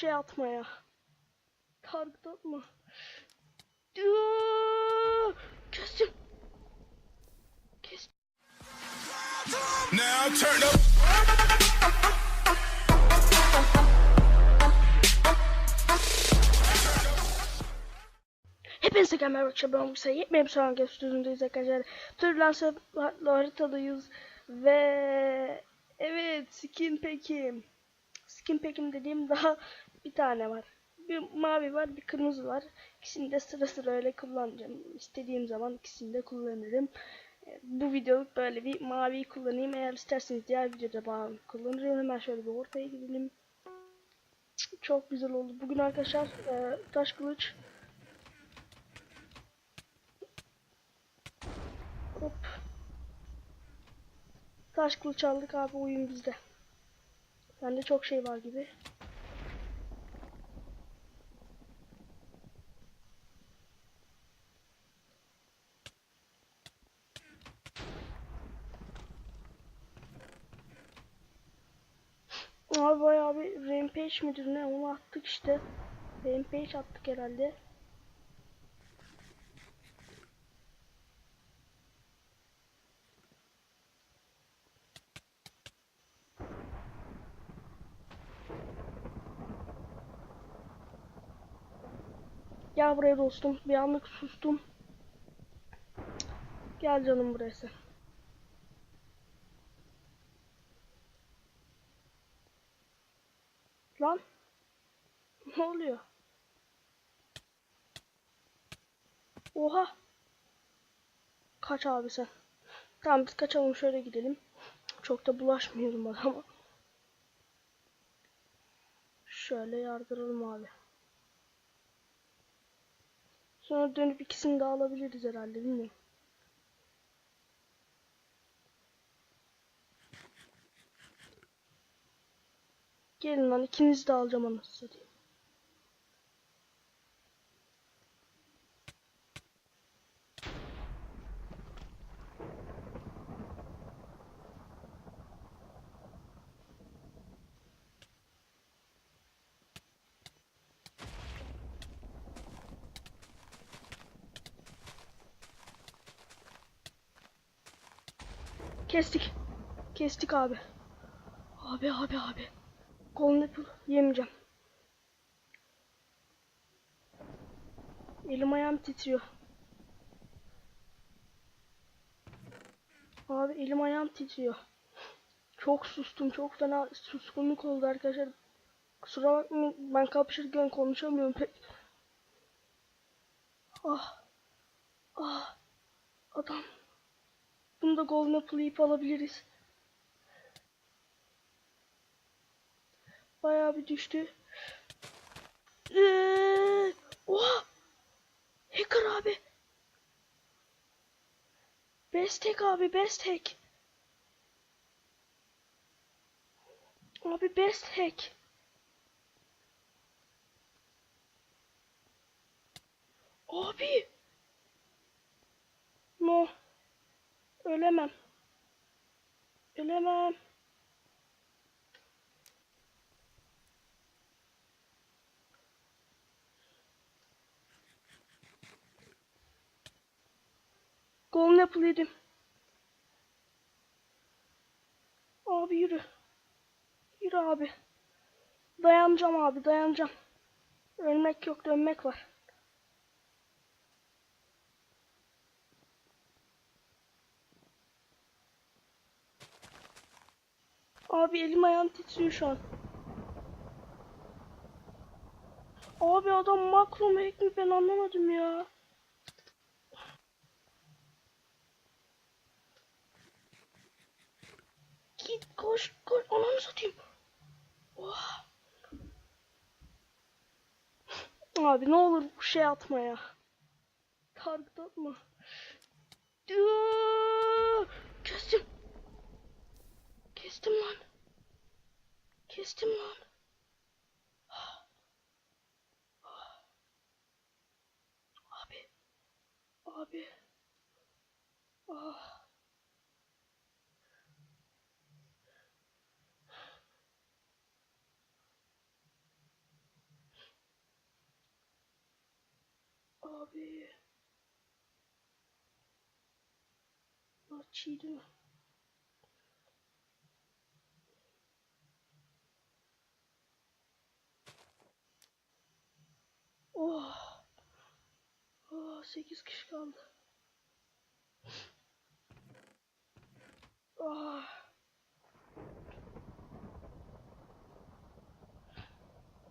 şey atmaya. Atma. Aa, Kestim. Kestim. Now turn up. Hepinize merhaba arkadaşlar ben Musa. Bir sonraki stüdyomdayız arkadaşlar. Türlü haritadayız. Ve evet skin pekim. Skin pekim dediğim daha bir tane var. Bir mavi var bir kırmızı var. İkisini de sıra sıra öyle kullanacağım. İstediğim zaman ikisini de kullanırım. E, Bu videoluk böyle bir maviyi kullanayım. Eğer isterseniz diğer videoda mavi kullanırım. Hemen şöyle bir ortaya gidelim. Çok güzel oldu. Bugün arkadaşlar e, taş kılıç Hop. Taş kılıç aldık abi oyun bizde. Bende çok şey var gibi. Abi bayağı bir rampage midir ne onu attık işte. Rampage attık herhalde. Gel buraya dostum. Bir anlık sustum. Gel canım burası. Lan. Ne oluyor? Oha. Kaç abi sen. Tamam biz kaçalım şöyle gidelim. Çok da bulaşmayalım adama. Şöyle yardıralım abi. Sonra dönüp ikisini de alabiliriz herhalde bilmiyorum. Gelin lan ikinizi de alacağım anasını satayım. Kestik. Kestik abi. Abi abi abi. Apple yemeyeceğim. Elim ayağım titriyor. Abi elim ayağım titriyor. Çok sustum. Çok fena suskunluk oldu arkadaşlar. Kusura bakmayın ben kapışırken konuşamıyorum pek. Ah. Ah. Adam. Bunu da Golden Apple alabiliriz. Bayağı bir düştü. Ee, oha! Hacker abi. Best hack abi best hack. Abi best hack. Abi. No. Ölemem. Ölemem. Golden apple yedim. Abi yürü. Yürü abi. Dayanacağım abi dayanacağım. Ölmek yok dönmek var. Abi elim ayağım titriyor şu an. Abi adam makro mu hack ben anlamadım ya. Git koş koş ananı satayım. Oha. Abi ne olur bu şey atma ya. Target atma. Kestim. Kestim lan. Kestim lan. Abi. Abi. Ah. Abi. Mi? Oh. Oh 8 kişi kaldı. Oh.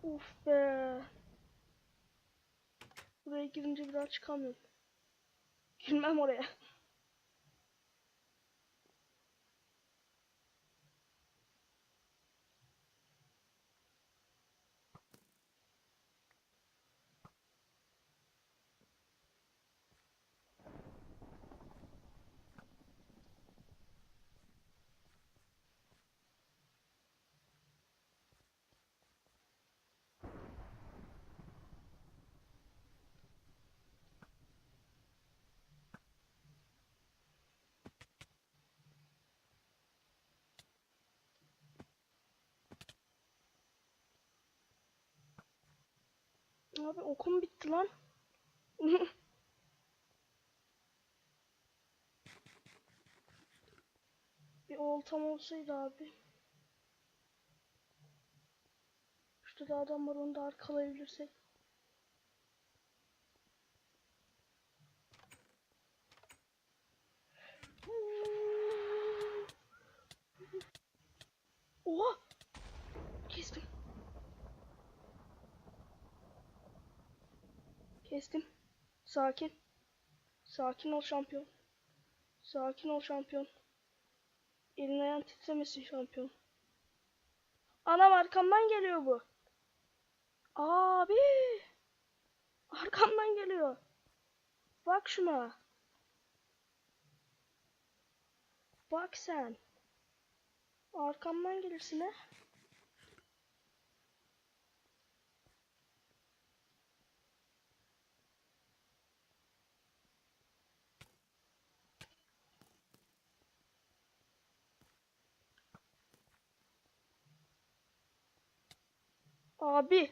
Uf be. Buraya girince bir daha çıkamıyorum. Girmem oraya. Abi okum bitti lan. bir oltam olsaydı abi. Şurada da adam var onu da arkalayabilirsek. Oha! Kestim. Kestim. Sakin. Sakin ol şampiyon. Sakin ol şampiyon. Elin ayağın titremesin şampiyon. Anam arkamdan geliyor bu. Abi. Arkamdan geliyor. Bak şuna. Bak sen. Arkamdan gelirsin he. Abi.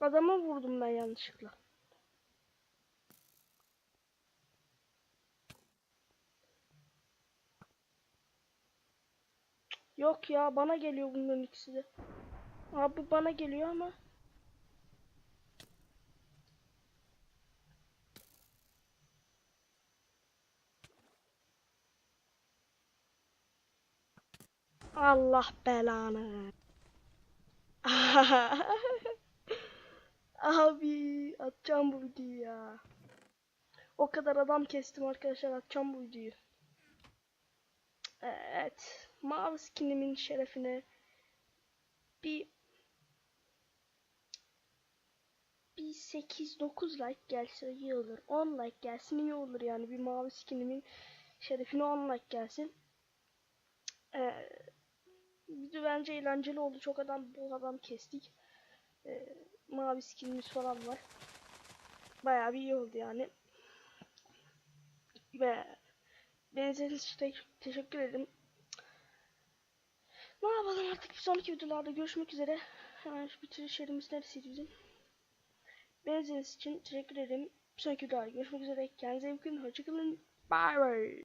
Adama vurdum ben yanlışlıkla. Yok ya bana geliyor bunların ikisi de. Abi bana geliyor ama. Allah belanı. Abi atacağım bu videoyu ya. O kadar adam kestim arkadaşlar atacağım bu videoyu. Evet. Mavi skinimin şerefine bir bir 8-9 like gelse iyi olur. 10 like gelsin iyi olur yani. Bir mavi skinimin şerefine 10 like gelsin. Ee, video bence eğlenceli oldu. Çok adam bu adam kestik. Ee, mavi skinimiz falan var. Bayağı bir iyi oldu yani. Ve beni izlediğiniz için te- teşekkür ederim. Ne yapalım artık bir sonraki videolarda görüşmek üzere. Hemen şu bitiriş yerimiz neresiydi bizim? Beni izlediğiniz için teşekkür ederim. Bir sonraki videolarda görüşmek üzere. Kendinize iyi bakın. Hoşçakalın. Bye bye.